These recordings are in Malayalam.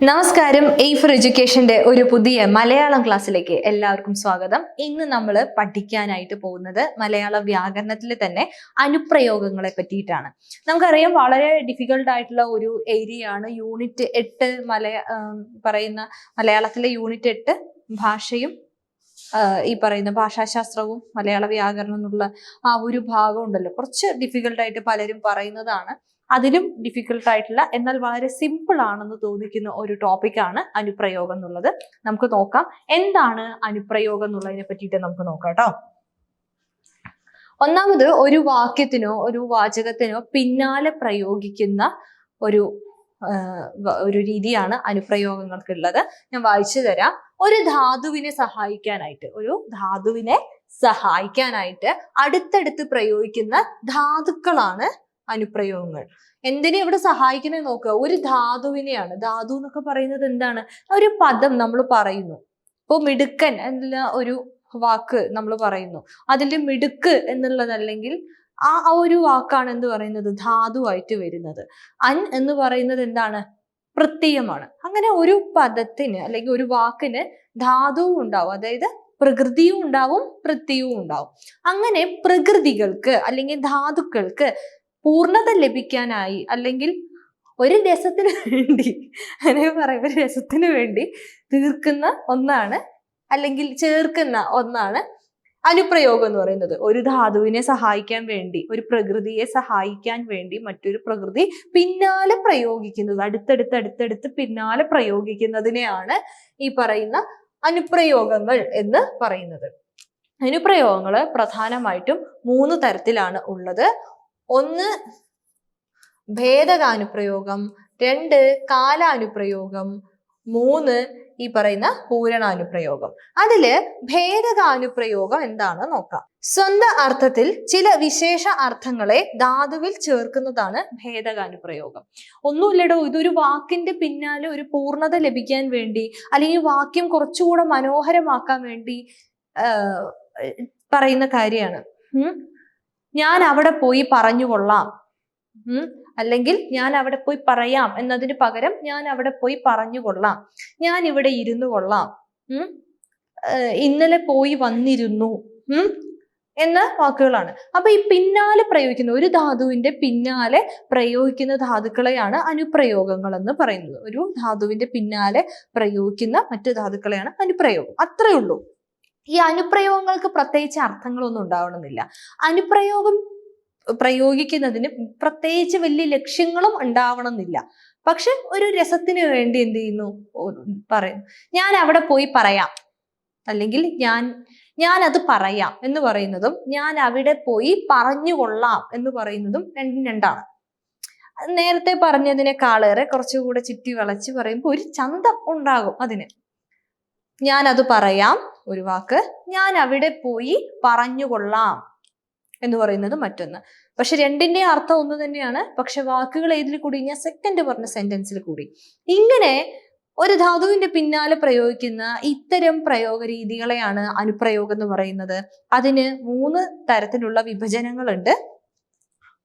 നമസ്കാരം. എ ഫോർ എഡ്യൂക്കേഷന്റെ ഒരു പുതിയ മലയാളം ക്ലാസ്സിലേക്ക് എല്ലാവർക്കും സ്വാഗതം. ഇന്ന് നമ്മൾ പഠിക്കാനായിട്ട് പോകുന്നത് മലയാള വ്യാകരണത്തിൽ തന്നെ അനുപ്രയോഗങ്ങളെ പറ്റിയിട്ടാണ്. നമുക്കറിയാം വളരെ ഡിഫിക്കൽട്ട് ആയിട്ടുള്ള ഒരു ഏരിയ ആണ് യൂണിറ്റ് എട്ട് മലയ പറയുന്ന മലയാളത്തിലെ യൂണിറ്റ് എട്ട് ഭാഷയും ഈ പറയുന്ന ഭാഷാശാസ്ത്രവും മലയാള വ്യാകരണം എന്നുള്ള ആ ഒരു ഭാഗം ഉണ്ടല്ലോ. കുറച്ച് ഡിഫിക്കൽട്ടായിട്ട് പലരും പറയുന്നതാണ്. അതിലും ഡിഫിക്കൽട്ട് ആയിട്ടുള്ള എന്നാൽ വളരെ സിമ്പിൾ ആണെന്ന് തോന്നിക്കുന്ന ഒരു ടോപ്പിക്കാണ് അനുപ്രയോഗം എന്നുള്ളത്. നമുക്ക് നോക്കാം. എന്താണ് അനുപ്രയോഗം എന്നുള്ളതിനെ പറ്റിയിട്ട് നമുക്ക് നോക്കാം കേട്ടോ. ഒന്നാമത് ഒരു വാക്യത്തിനോ ഒരു വാചകത്തിനോ പിന്നാലെ പ്രയോഗിക്കുന്ന ഒരു ഒരു രീതിയാണ് അനുപ്രയോഗങ്ങൾക്കുള്ളത്. ഞാൻ വായിച്ചു തരാം. ഒരു ധാതുവിനെ സഹായിക്കാനായിട്ട് ഒരു ധാതുവിനെ സഹായിക്കാനായിട്ട് അടുത്തടുത്ത് പ്രയോഗിക്കുന്ന ധാതുക്കളാണ് അനുപ്രയോഗങ്ങൾ. എന്തിനെ ഇവിടെ സഹായിക്കണേ നോക്കുക? ഒരു ധാതുവിനെയാണ്. ധാതു എന്നൊക്കെ പറയുന്നത് എന്താണ്? ഒരു പദം നമ്മൾ പറയുന്നു. ഇപ്പൊ മിടുക്കൻ എന്നുള്ള ഒരു വാക്ക് നമ്മൾ പറയുന്നു. അതിൽ മിടുക്ക് എന്നുള്ളതല്ലെങ്കിൽ ആ ആ ഒരു വാക്കാണ് എന്ത് പറയുന്നത്? ധാതുവായിട്ട് വരുന്നത്. അൻ എന്ന് പറയുന്നത് എന്താണ്? പ്രത്യയമാണ്. അങ്ങനെ ഒരു പദത്തിന് അല്ലെങ്കിൽ ഒരു വാക്കിന് ധാതുവും ഉണ്ടാവും. അതായത് പ്രകൃതിയും ഉണ്ടാവും പ്രത്യയവും ഉണ്ടാവും. അങ്ങനെ പ്രകൃതികൾക്ക് അല്ലെങ്കിൽ ധാതുക്കൾക്ക് പൂർണത ലഭിക്കാനായി അല്ലെങ്കിൽ ഒരു രസത്തിന് വേണ്ടി അങ്ങനെ പറയാം ഒരു രസത്തിന് വേണ്ടി തീർക്കുന്ന ഒന്നാണ് അല്ലെങ്കിൽ ചേർക്കുന്ന ഒന്നാണ് അനുപ്രയോഗം എന്ന് പറയുന്നത്. ഒരു ധാതുവിനെ സഹായിക്കാൻ വേണ്ടി ഒരു പ്രകൃതിയെ സഹായിക്കാൻ വേണ്ടി മറ്റൊരു പ്രകൃതി പിന്നാലെ പ്രയോഗിക്കുന്നത് അടുത്തടുത്ത് അടുത്തടുത്ത് പിന്നാലെ പ്രയോഗിക്കുന്നതിനെയാണ് ഈ പറയുന്ന അനുപ്രയോഗങ്ങൾ എന്ന് പറയുന്നത്. അനുപ്രയോഗങ്ങൾ പ്രധാനമായിട്ടും മൂന്ന് തരത്തിലാണ് ഉള്ളത്. ഒന്ന് ഭേദകാനുപ്രയോഗം രണ്ട് കാലാനുപ്രയോഗം മൂന്ന് ഈ പറയുന്ന പൂരണാനുപ്രയോഗം. അതിൽ ഭേദകാനുപ്രയോഗം എന്താണ് നോക്കാം. സ്വന്ത അർത്ഥത്തിൽ ചില വിശേഷ അർത്ഥങ്ങളെ ധാതുവിൽ ചേർക്കുന്നതാണ് ഭേദകാനുപ്രയോഗം ഒന്നുമില്ലടോ ഇതൊരു വാക്കിന്റെ പിന്നാലെ ഒരു പൂർണത ലഭിക്കാൻ വേണ്ടി അല്ലെങ്കിൽ വാക്യം കുറച്ചുകൂടെ മനോഹരമാക്കാൻ വേണ്ടി പറയുന്ന കാര്യമാണ്. ഞാൻ അവിടെ പോയി പറഞ്ഞു കൊള്ളാം. അല്ലെങ്കിൽ ഞാൻ അവിടെ പോയി പറയാം എന്നതിന് പകരം ഞാൻ അവിടെ പോയി പറഞ്ഞു കൊള്ളാം. ഞാൻ ഇവിടെ ഇരുന്നു കൊള്ളാം. ഇന്നലെ പോയി വന്നിരുന്നു. എന്ന വാക്കുകളാണ്. അപ്പൊ ഈ പിന്നാലെ പ്രയോഗിക്കുന്ന ഒരു ധാതുവിന്റെ പിന്നാലെ പ്രയോഗിക്കുന്ന ധാതുക്കളെയാണ് അനുപ്രയോഗങ്ങൾ എന്ന് പറയുന്നത്. ഒരു ധാതുവിന്റെ പിന്നാലെ പ്രയോഗിക്കുന്ന മറ്റു ധാതുക്കളെയാണ് അനുപ്രയോഗം. അത്രയേ ഉള്ളൂ. ഈ അനുപ്രയോഗങ്ങൾക്ക് പ്രത്യേകിച്ച് അർത്ഥങ്ങളൊന്നും ഉണ്ടാവണമെന്നില്ല. അനുപ്രയോഗം പ്രയോഗിക്കുന്നതിന് പ്രത്യേകിച്ച് വലിയ ലക്ഷ്യങ്ങളും ഉണ്ടാവണമെന്നില്ല. പക്ഷെ ഒരു രസത്തിന് വേണ്ടി എന്ത് ചെയ്യുന്നു? പറയും ഞാൻ അവിടെ പോയി പറയാം. അല്ലെങ്കിൽ ഞാൻ ഞാൻ അത് പറയാം എന്ന് പറയുന്നതും ഞാൻ അവിടെ പോയി പറഞ്ഞു കൊള്ളാം എന്ന് പറയുന്നതും രണ്ടും രണ്ടാണ്. നേരത്തെ പറഞ്ഞതിനേക്കാളേറെ കുറച്ചുകൂടെ ചുറ്റി വളച്ച് പറയുമ്പോൾ ഒരു ചന്തം ഉണ്ടാകും അതിന്. ഞാൻ അത് പറയാം ഒരു വാക്ക് ഞാൻ അവിടെ പോയി പറഞ്ഞുകൊള്ളാം എന്ന് പറയുന്നത് മറ്റൊന്ന്. പക്ഷെ രണ്ടിന്റെ അർത്ഥം ഒന്ന് തന്നെയാണ്. പക്ഷെ വാക്കുകൾ ഏതിൽ കൂടി? ഞാൻ സെക്കൻഡ് പറഞ്ഞ സെന്റൻസിൽ കൂടി. ഇങ്ങനെ ഒരു ധാതുവിന്റെ പിന്നാലെ പ്രയോഗിക്കുന്ന ഇത്തരം പ്രയോഗ രീതികളെയാണ് അനുപ്രയോഗം എന്ന് പറയുന്നത്. അതിന് മൂന്ന് തരത്തിലുള്ള വിഭജനങ്ങളുണ്ട്.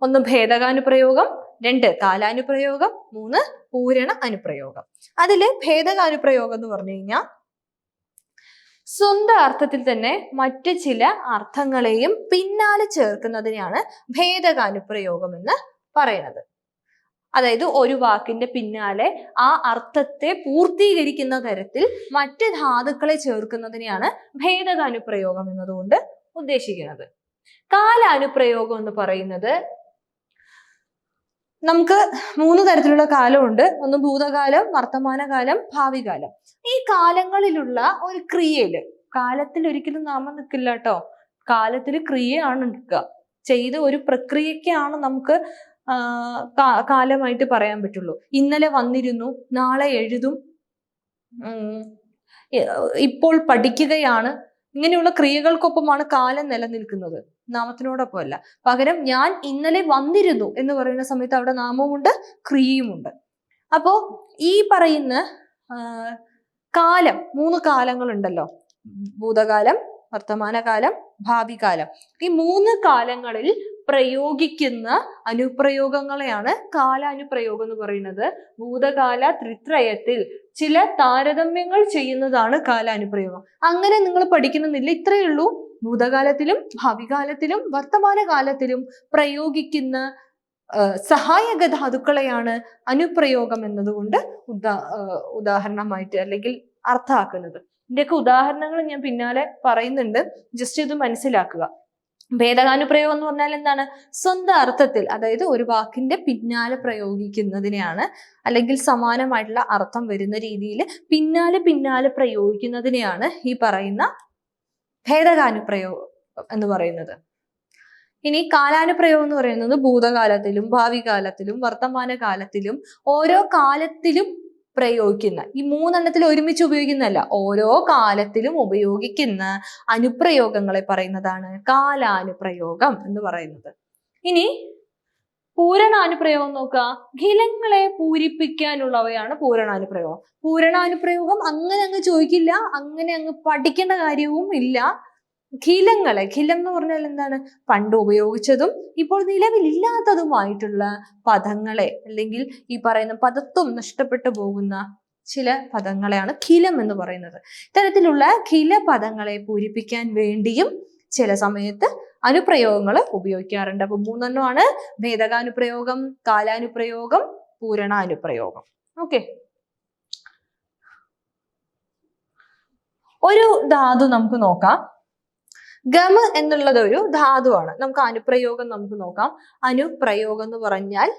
ഒന്ന് ഭേദകാനുപ്രയോഗം രണ്ട് കാലാനുപ്രയോഗം മൂന്ന് പൂരണ അനുപ്രയോഗം. അതിൽ ഭേദകാനുപ്രയോഗം എന്ന് പറഞ്ഞു കഴിഞ്ഞാൽ സ്വന്തം അർത്ഥത്തിൽ തന്നെ മറ്റ് ചില അർത്ഥങ്ങളെയും പിന്നാലെ ചേർക്കുന്നതിനെയാണ് ഭേദകാനുപ്രയോഗം എന്ന് പറയുന്നത്. അതായത് ഒരു വാക്കിന്റെ പിന്നാലെ ആ അർത്ഥത്തെ പൂർത്തീകരിക്കുന്ന തരത്തിൽ മറ്റ് ധാതുക്കളെ ചേർക്കുന്നതിനെയാണ് ഭേദകാനുപ്രയോഗം എന്നതുകൊണ്ട് ഉദ്ദേശിക്കുന്നത്. കാലാനുപ്രയോഗം എന്ന് പറയുന്നത് നമുക്ക് മൂന്ന് തരത്തിലുള്ള കാലമുണ്ട്. ഒന്ന് ഭൂതകാലം വർത്തമാനകാലം ഭാവി കാലം ഈ കാലങ്ങളിലുള്ള ഒരു ക്രിയയിൽ കാലത്തിൽ ഒരിക്കലും നാമം നിൽക്കില്ല കേട്ടോ. കാലത്തിൽ ക്രിയയാണ് നിൽക്കുക. ചെയ്ത ഒരു പ്രക്രിയക്കാണ് നമുക്ക് കാലമായിട്ട് പറയാൻ പറ്റുള്ളൂ. ഇന്നലെ വന്നിരുന്നു നാളെ എഴുതും. ഇപ്പോൾ പഠിക്കുകയാണ്. ഇങ്ങനെയുള്ള ക്രിയകൾക്കൊപ്പമാണ് കാലം നിലനിൽക്കുന്നത്. നാമത്തിനോടൊപ്പമല്ല. പകരം ഞാൻ ഇന്നലെ വന്നിരുന്നു എന്ന് പറയുന്ന സമയത്ത് അവിടെ നാമവുമുണ്ട് ക്രിയയുമുണ്ട്. അപ്പോ ഈ പറയുന്ന കാലം മൂന്ന് കാലങ്ങളുണ്ടല്ലോ. ഭൂതകാലം വർത്തമാനകാലം ഭാവി കാലം ഈ മൂന്ന് കാലങ്ങളിൽ പ്രയോഗിക്കുന്ന അനുപ്രയോഗങ്ങളെയാണ് കാലാനുപ്രയോഗം എന്ന് പറയുന്നത്. ഭൂതകാല ത്രിത്രയത്തിൽ ചില താരതമ്യങ്ങൾ ചെയ്യുന്നതാണ് കാലാനുപ്രയോഗം. അങ്ങനെ നിങ്ങൾ പഠിക്കുന്നില്ല ഇത്രയേ ഉള്ളൂ. ഭൂതകാലത്തിലും ഭാവി വർത്തമാനകാലത്തിലും വർത്തമാന കാലത്തിലും പ്രയോഗിക്കുന്ന സഹായക ധാതുക്കളെയാണ് അനുപ്രയോഗം എന്നതുകൊണ്ട് ഉദാ ഉദാഹരണമായിട്ട് അല്ലെങ്കിൽ അർത്ഥമാക്കുന്നത്. ഇതിന്റെയൊക്കെ ഉദാഹരണങ്ങൾ ഞാൻ പിന്നാലെ പറയുന്നുണ്ട്. ജസ്റ്റ് ഇത് മനസ്സിലാക്കുക. ഭേദകാനുപ്രയോഗം എന്ന് പറഞ്ഞാൽ എന്താണ്? സ്വന്തം അർത്ഥത്തിൽ അതായത് ഒരു വാക്കിന്റെ പിന്നാലെ പ്രയോഗിക്കുന്നതിനെയാണ് അല്ലെങ്കിൽ സമാനമായിട്ടുള്ള അർത്ഥം വരുന്ന രീതിയിൽ പിന്നാലെ പിന്നാലെ പ്രയോഗിക്കുന്നതിനെയാണ് ഈ പറയുന്ന ഭേദകാനുപ്രയോഗം എന്ന് പറയുന്നത്. ഇനി കാലാനുപ്രയോഗം എന്ന് പറയുന്നത് ഭൂതകാലത്തിലും ഭാവി കാലത്തിലും വർത്തമാന കാലത്തിലും ഓരോ കാലത്തിലും പ്രയോഗിക്കുന്ന ഈ മൂന്നെണ്ണത്തിൽ ഒരുമിച്ച് ഉപയോഗിക്കുന്നതല്ല ഓരോ കാലത്തിലും ഉപയോഗിക്കുന്ന അനുപ്രയോഗങ്ങളെ പറയുന്നതാണ് കാലാനുപ്രയോഗം എന്ന് പറയുന്നത്. ഇനി പൂരണാനുപ്രയോഗം നോക്കുക. ഖിലങ്ങളെ പൂരിപ്പിക്കാനുള്ളവയാണ് പൂരണാനുപ്രയോഗം. പൂരണാനുപ്രയോഗം അങ്ങനെ അങ്ങ് ചോദിക്കില്ല അങ്ങനെ അങ്ങ് പഠിക്കേണ്ട കാര്യവും ഇല്ല. ഖിലങ്ങളെ ഖിലം എന്ന് പറഞ്ഞാൽ എന്താണ്? പണ്ട് ഉപയോഗിച്ചതും ഇപ്പോൾ നിലവിലില്ലാത്തതുമായിട്ടുള്ള പദങ്ങളെ അല്ലെങ്കിൽ ഈ പറയുന്ന പദത്വം നഷ്ടപ്പെട്ടു പോകുന്ന ചില പദങ്ങളെയാണ് ഖിലം എന്ന് പറയുന്നത്. ഇത്തരത്തിലുള്ള ഖില പദങ്ങളെ പൂരിപ്പിക്കാൻ വേണ്ടിയും ചില സമയത്ത് അനുപ്രയോഗങ്ങൾ ഉപയോഗിക്കാറുണ്ട്. അപ്പൊ മൂന്നെണ്ണമാണ്. ഭേദകാനുപ്രയോഗം കാലാനുപ്രയോഗം പൂരണാനുപ്രയോഗം. ഓക്കെ. ഒരു ധാതു നമുക്ക് നോക്കാം. ഗമ എന്നുള്ളത് ഒരു ധാതുവാണ്. നമുക്ക് അനുപ്രയോഗം നമുക്ക് നോക്കാം. അനുപ്രയോഗം എന്ന് പറഞ്ഞാൽ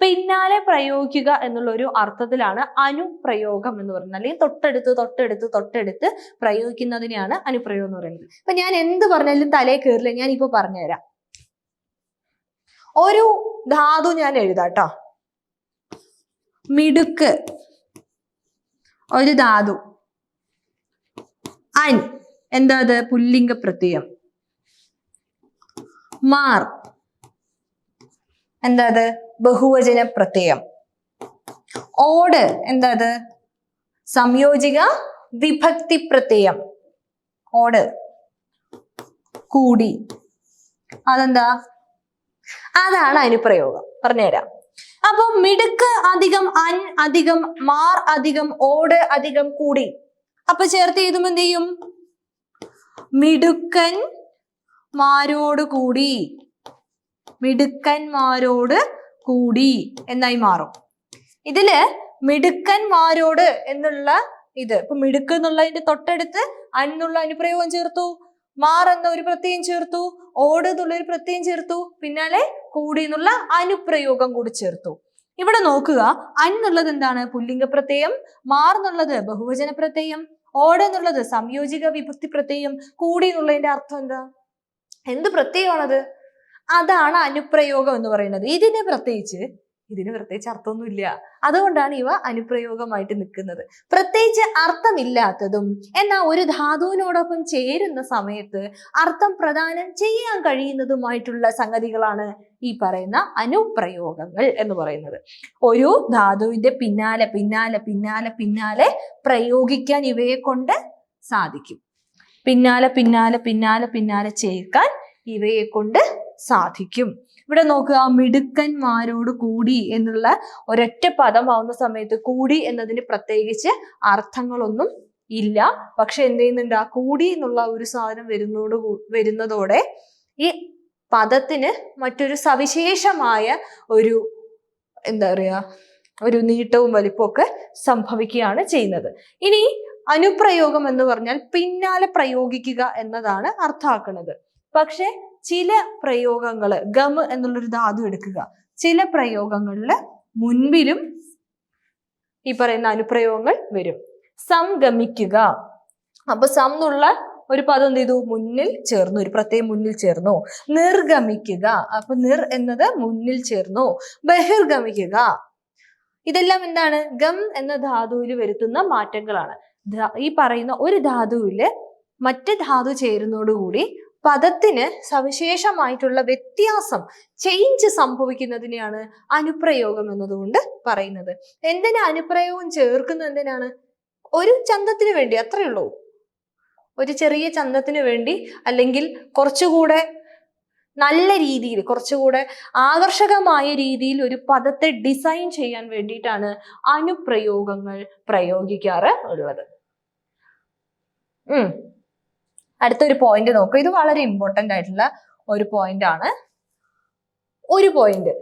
പിന്നാലെ പ്രയോഗിക്കുക എന്നുള്ള ഒരു അർത്ഥത്തിലാണ് അനുപ്രയോഗം എന്ന് പറയുന്നത്. അല്ലെങ്കിൽ തൊട്ടടുത്ത് തൊട്ടടുത്ത് തൊട്ടടുത്ത് പ്രയോഗിക്കുന്നതിനെയാണ് അനുപ്രയോഗം എന്ന് പറയുന്നത്. ഇപ്പൊ ഞാൻ എന്ത് പറഞ്ഞാലും തലേ കയറില്ല ഞാൻ ഇപ്പൊ പറഞ്ഞുതരാം. ഒരു ധാതു ഞാൻ എഴുതാട്ടോ മിടുക്ക്. ഒരു ധാതു. അൻ. എന്താ അത്? പുല്ലിംഗ പ്രത്യയം. മാർ. എന്താ അത്? ബഹുവചന പ്രത്യയം ഓട് എന്താ സംയോജിക വിഭക്തി പ്രത്യയം ഓട്. കൂടി. അതെന്താ? അതാണ് അനുപ്രയോഗം പറഞ്ഞുതരാം. അപ്പൊ മിടുക്ക് അധികം അൻ അധികം മാർ അധികം ഓട് അധികം കൂടി. അപ്പൊ ചേർത്ത് എഴുതുമ്പോ എന്ത് ചെയ്യും? മിടുക്കൻ മാരോട് കൂടി. മിടുക്കന്മാരോട് കൂടി എന്നായി മാറും. ഇതിൽ മിടുക്കന്മാരോട് എന്നുള്ള ഇത്. ഇപ്പൊ മിടുക്ക് എന്നുള്ളതിന്റെ തൊട്ടടുത്ത് അന്നുള്ള അനുപ്രയോഗം ചേർത്തു മാർ ഒരു പ്രത്യയം ചേർത്തു ഓട് എന്നുള്ള ഒരു പ്രത്യയം ചേർത്തു പിന്നാലെ കൂടി എന്നുള്ള അനുപ്രയോഗം കൂടി ചേർത്തു. ഇവിടെ നോക്കുക അൻ എന്നുള്ളത് എന്താണ്? പുല്ലിംഗ പ്രത്യയം മാർ എന്നുള്ളത് ബഹുവചന പ്രത്യയം ഓട് എന്നുള്ളത് സംയോജിക വിഭക്തി പ്രത്യയം കൂടി എന്നുള്ളതിന്റെ അർത്ഥം എന്താ? എന്ത് പ്രത്യയമാണത്? അതാണ് അനുപ്രയോഗം എന്ന് പറയുന്നത്. ഇതിന് പ്രത്യേകിച്ച് ഇതിന് പ്രത്യേകിച്ച് അർത്ഥമൊന്നുമില്ല. അതുകൊണ്ടാണ് ഇവ അനുപ്രയോഗമായിട്ട് നിൽക്കുന്നത്. പ്രത്യേകിച്ച് അർത്ഥമില്ലാത്തതും എന്നാൽ ഒരു ധാതുവിനോടൊപ്പം ചേരുന്ന സമയത്ത് അർത്ഥം പ്രദാനം ചെയ്യാൻ കഴിയുന്നതുമായിട്ടുള്ള സംഗതികളാണ് ഈ പറയുന്ന അനുപ്രയോഗങ്ങൾ എന്ന് പറയുന്നത്. ഒരു ധാതുവിന്റെ പിന്നാലെ പിന്നാലെ പിന്നാലെ പിന്നാലെ പ്രയോഗിക്കാൻ ഇവയെ കൊണ്ട് സാധിക്കും. പിന്നാലെ പിന്നാലെ പിന്നാലെ പിന്നാലെ ചേർക്കാൻ ഇവയെ കൊണ്ട് സാധിക്കും. ഇവിടെ നോക്കുക മിടുക്കന്മാരോട് കൂടി എന്നുള്ള ഒരൊറ്റ പദമാവുന്ന സമയത്ത് കൂടി എന്നതിന് പ്രത്യേകിച്ച് അർത്ഥങ്ങളൊന്നും ഇല്ല. പക്ഷെ എന്ത് ചെയ്യുന്നുണ്ട്? ആ കൂടി എന്നുള്ള ഒരു സാധനം വരുന്നതോട് കൂ- വരുന്നതോടെ ഈ പദത്തിന് മറ്റൊരു സവിശേഷമായ ഒരു എന്താ പറയാ ഒരു നീട്ടവും വലിപ്പമൊക്കെ സംഭവിക്കുകയാണ് ചെയ്യുന്നത്. ഇനി അനുപ്രയോഗം എന്ന് പറഞ്ഞാൽ പിന്നാലെ പ്രയോഗിക്കുക എന്നതാണ് അർത്ഥാക്കുന്നത് പക്ഷെ ചില പ്രയോഗങ്ങൾ ഗം എന്നുള്ളൊരു ധാതു എടുക്കുക. ചില പ്രയോഗങ്ങളിൽ മുൻപിലും ഈ പറയുന്ന അനുപ്രയോഗങ്ങൾ വരും. സംഗമിക്കുക. അപ്പൊ സം എന്നുള്ള ഒരു പദം എന്ത് ചെയ്തു? മുന്നിൽ ചേർന്നു. ഒരു പ്രത്യേകം മുന്നിൽ ചേർന്നു. നിർഗമിക്കുക. അപ്പൊ നിർ എന്നത് മുന്നിൽ ചേർന്നു. ബഹിർഗമിക്കുക. ഇതെല്ലാം എന്താണ്? ഗം എന്ന ധാതുവിൽ വരുത്തുന്ന മാറ്റങ്ങളാണ്. ഈ പറയുന്ന ഒരു ധാതുവിൽ മറ്റ് ധാതു ചേരുന്നതോടുകൂടി പദത്തിന് സവിശേഷമായിട്ടുള്ള വ്യത്യാസം ചേഞ്ച് സംഭവിക്കുന്നതിനെയാണ് അനുപ്രയോഗം എന്നതുകൊണ്ട് പറയുന്നത്. എന്തിനാ അനുപ്രയോഗം ചേർക്കുന്നത് എന്തിനാണ്? ഒരു ചന്തത്തിന് വേണ്ടി അത്രയേ ഉള്ളൂ. ഒരു ചെറിയ ചന്തത്തിന് വേണ്ടി അല്ലെങ്കിൽ കുറച്ചുകൂടെ നല്ല രീതിയിൽ കുറച്ചുകൂടെ ആകർഷകമായ രീതിയിൽ ഒരു പദത്തെ ഡിസൈൻ ചെയ്യാൻ വേണ്ടിയിട്ടാണ് അനുപ്രയോഗങ്ങൾ പ്രയോഗിക്കാറ് ഉള്ളത്. ഉം. അടുത്തൊരു പോയിന്റ് നോക്കുക ഇത് വളരെ ഇമ്പോർട്ടന്റ് ആയിട്ടുള്ള ഒരു പോയിന്റ് ആണ്. ഒരു പോയിന്റ്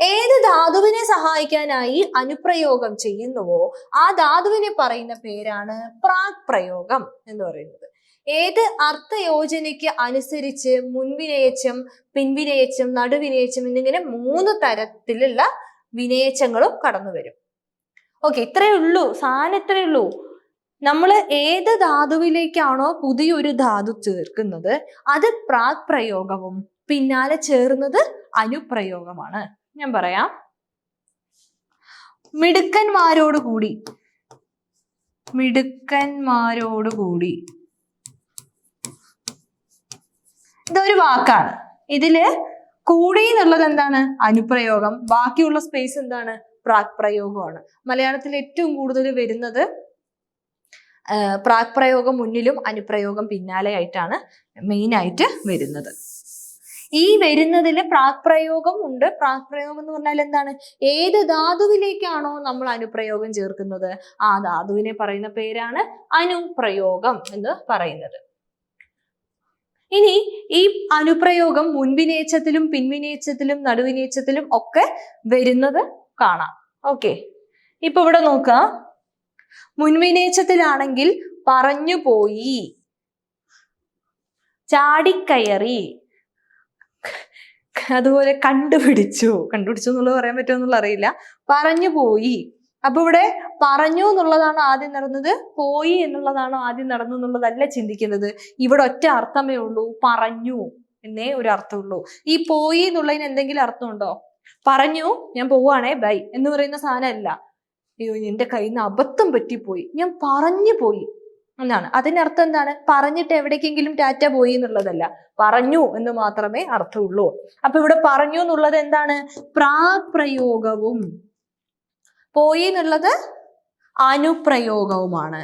ഏത് ധാതുവിനെ സഹായിക്കാനായി അനുപ്രയോഗം ചെയ്യുന്നുവോ ആ ധാതുവിനെ പറയുന്ന പേരാണ് പ്രാക് പ്രയോഗം എന്ന് പറയുന്നത്. ഏത് അർത്ഥയോജനയ്ക്ക് അനുസരിച്ച് മുൻവിനയച്ചം പിൻവിനയച്ചം നടുവിനയച്ചം എന്നിങ്ങനെ മൂന്ന് തരത്തിലുള്ള വിനയച്ചങ്ങളും കടന്നു വരും ഓക്കെ ഇത്രയേ ഉള്ളൂ. സാധനം ഇത്രയേ ഉള്ളൂ. നമ്മൾ ഏത് ധാതുവിലേക്കാണോ പുതിയൊരു ധാതു ചേർക്കുന്നത് അത് പ്രാക് പ്രയോഗവും പിന്നാലെ ചേർന്നത് അനുപ്രയോഗമാണ്. ഞാൻ പറയാം. മിടുക്കന്മാരോട് കൂടി കൂടി ഇതൊരു വാക്കാണ്. ഇതിൽ കൂടി എന്നുള്ളത് എന്താണ്? അനുപ്രയോഗം. ബാക്കിയുള്ള സ്പേസ് എന്താണ്? പ്രാക് പ്രയോഗമാണ് മലയാളത്തിൽ ഏറ്റവും കൂടുതൽ വരുന്നത് പ്രാക് പ്രയോഗം മുന്നിലും അനുപ്രയോഗം പിന്നാലെയായിട്ടാണ് മെയിനായിട്ട് വരുന്നത്. ഈ വരുന്നതിൽ പ്രാക് പ്രയോഗം ഉണ്ട്. പ്രാക് പ്രയോഗം എന്ന് പറഞ്ഞാൽ എന്താണ്? ഏത് ധാതുവിലേക്കാണോ നമ്മൾ അനുപ്രയോഗം ചേർക്കുന്നത്? ആ ധാതുവിനെ പറയുന്ന പേരാണ് അനുപ്രയോഗം എന്ന് പറയുന്നത്. ഇനി ഈ അനുപ്രയോഗം മുൻവിനേച്ചത്തിലും പിൻവിനേച്ചത്തിലും നടുവിനേച്ചത്തിലും ഒക്കെ വരുന്നത് കാണാം. ഓക്കെ. ഇപ്പൊ ഇവിടെ നോക്കുക മുൻവിനേച്ചത്തിലാണെങ്കിൽ പറഞ്ഞു പോയി ചാടിക്കയറി. അതുപോലെ കണ്ടുപിടിച്ചു. കണ്ടുപിടിച്ചു എന്നുള്ളത് പറയാൻ പറ്റുമോ എന്നുള്ള അറിയില്ല. പറഞ്ഞു പോയി അപ്പൊ ഇവിടെ പറഞ്ഞു എന്നുള്ളതാണ് ആദ്യം നടന്നത്. പോയി എന്നുള്ളതാണോ ആദ്യം നടന്നു എന്നുള്ളതല്ല ചിന്തിക്കുന്നത്. ഇവിടെ ഒറ്റ അർത്ഥമേ ഉള്ളൂ. പറഞ്ഞു എന്നേ ഒരു അർത്ഥമുള്ളൂ. ഈ പോയി എന്നുള്ളതിന് എന്തെങ്കിലും അർത്ഥമുണ്ടോ? പറഞ്ഞു ഞാൻ പോവാണേ ബൈ എന്ന് പറയുന്ന സാധനമല്ല. അയ്യോ എന്റെ കയ്യിൽ നിന്ന് അബദ്ധം പറ്റിപ്പോയി. ഞാൻ പറഞ്ഞു പോയി എന്നാണ്. അതിനർത്ഥം എന്താണ്? പറഞ്ഞിട്ട് എവിടേക്കെങ്കിലും ടാറ്റ പോയി എന്നുള്ളതല്ല. പറഞ്ഞു എന്ന് മാത്രമേ അർത്ഥമുള്ളൂ. അപ്പൊ ഇവിടെ പറഞ്ഞു എന്നുള്ളത് എന്താണ്? പ്രാപ്രയോഗവും പോയി എന്നുള്ളത് അനുപ്രയോഗവുമാണ്.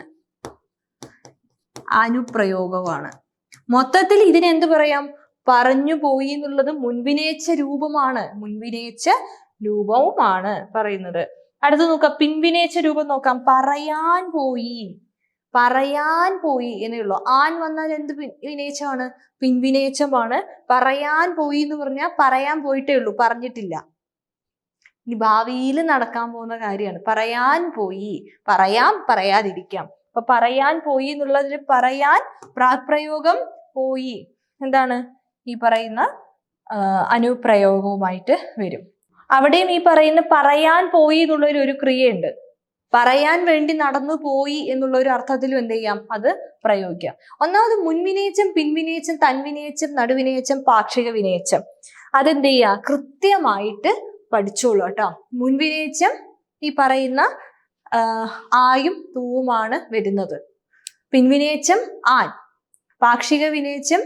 അനുപ്രയോഗമാണ് മൊത്തത്തിൽ ഇതിനെന്ത് പറയാം? പറഞ്ഞു പോയി എന്നുള്ളത് മുൻവിനേച്ച രൂപമാണ്. മുൻവിനേച്ച രൂപവുമാണ് പറയുന്നത്. അടുത്ത് നോക്കാം പിൻവിനേച്ച രൂപം നോക്കാം. പറയാൻ പോയി. പറയാൻ പോയി എന്നേ ഉള്ളൂ. ആൻ വന്നാൽ എന്ത് വിനേച്ചമാണ്? പിൻവിനേച്ചമാണ്. പറയാൻ പോയി എന്ന് പറഞ്ഞാൽ പറയാൻ പോയിട്ടേ ഉള്ളൂ. പറഞ്ഞിട്ടില്ല. ഇനി ഭാവിയിൽ നടക്കാൻ പോകുന്ന കാര്യമാണ്. പറയാൻ പോയി. പറയാം പറയാതിരിക്കാം. അപ്പൊ പറയാൻ പോയി എന്നുള്ളതിൽ പറയാൻ പ്രാപ്രയോഗം പോയി. എന്താണ്? ഈ പറയുന്ന അനുപ്രയോഗവുമായിട്ട് വരും. അവിടെയും ഈ പറയുന്ന പറയാൻ പോയി എന്നുള്ളൊരു ഒരു ക്രിയയുണ്ട്. പറയാൻ വേണ്ടി നടന്നു പോയി എന്നുള്ള ഒരു അർത്ഥത്തിലും എന്ത് ചെയ്യാം? അത് പ്രയോഗിക്കാം. ഒന്നാമത് മുൻവിനേച്ചം പിൻവിനേച്ചം തൻവിനേച്ചം നടുവിനേച്ചം പാക്ഷിക വിനേച്ചം അതെന്ത് ചെയ്യുക കൃത്യമായിട്ട് പഠിച്ചോളൂ കേട്ടോ. മുൻവിനേച്ചം ഈ പറയുന്ന ആയും തൂവുമാണ് വരുന്നത്. പിൻവിനേച്ചം ആൻ. പാക്ഷിക വിനേച്ചം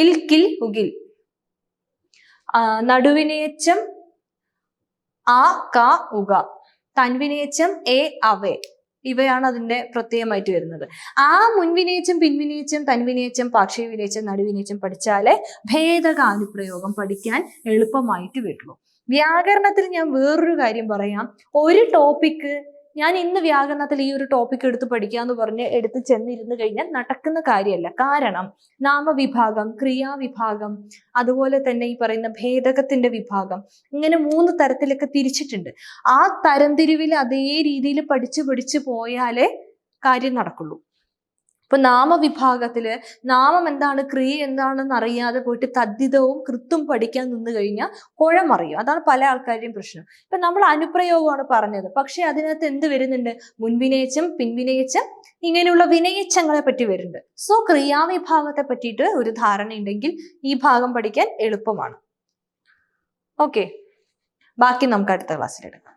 ഇൽ കിൽ ഉകിൽ. നടുവിനേച്ചം ആ ക ഉക തൻവിനേച്ചം എ അവേ. ഇവയാണ് അതിന്റെ പ്രത്യേകമായിട്ട് വരുന്നത്. ആ മുൻവിനേച്ചം പിൻവിനേച്ചം തൻവിനേച്ചം പാക്ഷിക വിനേച്ചം നടുവിനേച്ചം പഠിച്ചാലേ ഭേദകാനുപ്രയോഗം പഠിക്കാൻ എളുപ്പമായിട്ട് വരുള്ളൂ വ്യാകരണത്തിൽ ഞാൻ വേറൊരു കാര്യം പറയാം. ഒരു ടോപ്പിക്ക് ഞാൻ ഇന്ന് വ്യാകരണത്തിൽ ഈ ഒരു ടോപ്പിക് എടുത്ത് പഠിക്കാന്ന് പറഞ്ഞ് എടുത്ത് ചെന്നിരുന്നു കഴിഞ്ഞാൽ നടക്കുന്ന കാര്യമല്ല. കാരണം നാമവിഭാഗം ക്രിയാവിഭാഗം അതുപോലെ തന്നെ ഈ പറയുന്ന ഭേദകത്തിന്റെ വിഭാഗം ഇങ്ങനെ മൂന്ന് തരത്തിലൊക്കെ തിരിച്ചിട്ടുണ്ട്. ആ തരംതിരിവിൽ അതേ രീതിയിൽ പഠിച്ചു പഠിച്ചു പോയാലേ കാര്യം നടക്കുള്ളൂ. ഇപ്പൊ നാമവിഭാഗത്തിൽ നാമം എന്താണ് ക്രിയ എന്താണെന്ന് അറിയാതെ പോയിട്ട് തദ്ധിതവും കൃത്തും പഠിക്കാൻ നിന്ന് കഴിഞ്ഞാൽ കുഴമറിയും അതാണ് പല ആൾക്കാരുടെയും പ്രശ്നം. ഇപ്പൊ നമ്മൾ അനുപ്രയോഗമാണ് പറഞ്ഞത്. പക്ഷെ അതിനകത്ത് എന്ത് വരുന്നുണ്ട്? മുൻവിനയിച്ചും പിൻവിനയിച്ചും ഇങ്ങനെയുള്ള വിനയിച്ചങ്ങളെ പറ്റി വരുന്നുണ്ട്. സോ ക്രിയാവിഭാഗത്തെ പറ്റിയിട്ട് ഒരു ധാരണ ഉണ്ടെങ്കിൽ ഈ ഭാഗം പഠിക്കാൻ എളുപ്പമാണ്. ഓക്കെ. ബാക്കി നമുക്ക് അടുത്ത ക്ലാസ്സിൽ എടുക്കാം.